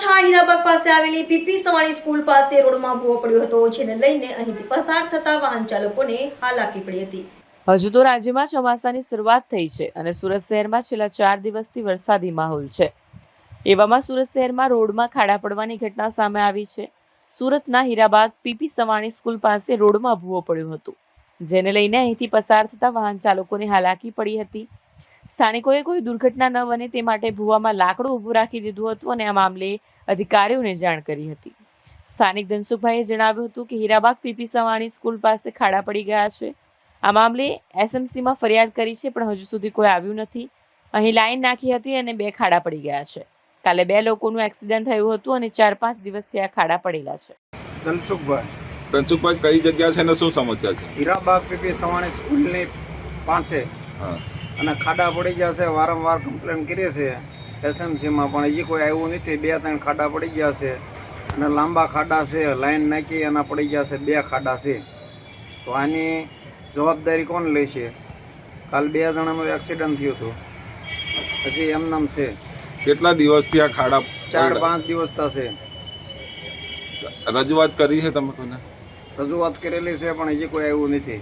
છા હીરાબાગ પાસે આવેલી પીપી સવાણી સ્કૂલ પાસે રોડમાં ભૂવો પડ્યો હતો, જેને લઈને અહીંથી પસાર થતા વાહન ચાલકોને હાલાકી પડી હતી. હજુ તો રાજ્યમાં ચોમાસાની શરૂઆત થઈ છે અને સુરત શહેરમાં છેલ્લા ચાર દિવસથી વરસાદી માહોલ છે. એવામાં સુરત શહેરમાં રોડમાં ખાડા પડવાની ઘટના સામે આવી છે. સુરતના હીરાબાગ પીપી સવાણી સ્કૂલ પાસે રોડમાં ભૂવો પડ્યો હતો, જેને લઈને અહીંથી પસાર થતા વાહન ચાલકોને હાલાકી પડી હતી. સ્થાનિકોએ કોઈ દુર્ઘટના ન બને તે માટે ભૂવામાં લાકડું ઊભું રાખી દીધું હતું અને આ મામલે અધિકારીઓને જાણ કરી હતી. સ્થાનિક ધનસુખભાઈએ જણાવ્યું હતું કે હીરાબાગ પીપી સવાણી સ્કૂલ પાસે ખાડા પડી ગયા છે. આ મામલે એસએમસીમાં ફરિયાદ કરી છે પણ હજુ સુધી કોઈ આવ્યું નથી. અહીં લાઈન નાખી હતી અને બે ખાડા પડી ગયા છે. કાલે બે લોકોનું એક્સિડન્ટ થયું હતું અને ચાર પાંચ દિવસથી આ ખાડા પડેલા છે. ધનસુખભાઈ. ધનસુખભાઈ કઈ જગ્યા છે ને શું સમસ્યા છે? હીરાબાગ પીપી સવાણી સ્કૂલની પાસે હા. અને ખાડા પડી ગયા છે વારંવાર કમ્પ્લેન કરીએ છીએ. એસએમસીમાં પણ હજી કોઈ આવ્યું નથી બે ત્રણ ખાડા પડી ગયા છે. અને લાંબા ખાડા છે લાઈન નાખી એના પડી ગયા છે બે ખાડા છે. તો આની જવાબદારી કોણ લે છે? કાલ બે જણાનું એક્સિડન્ટ થયું હતું. પછી એમનામ છે. કેટલા દિવસથી આ ખાડા ચાર પાંચ દિવસ થશે. રજૂઆત કરી છે તમે કોઈને? રજૂઆત કરેલી છે પણ હજી કોઈ આવ્યું નથી.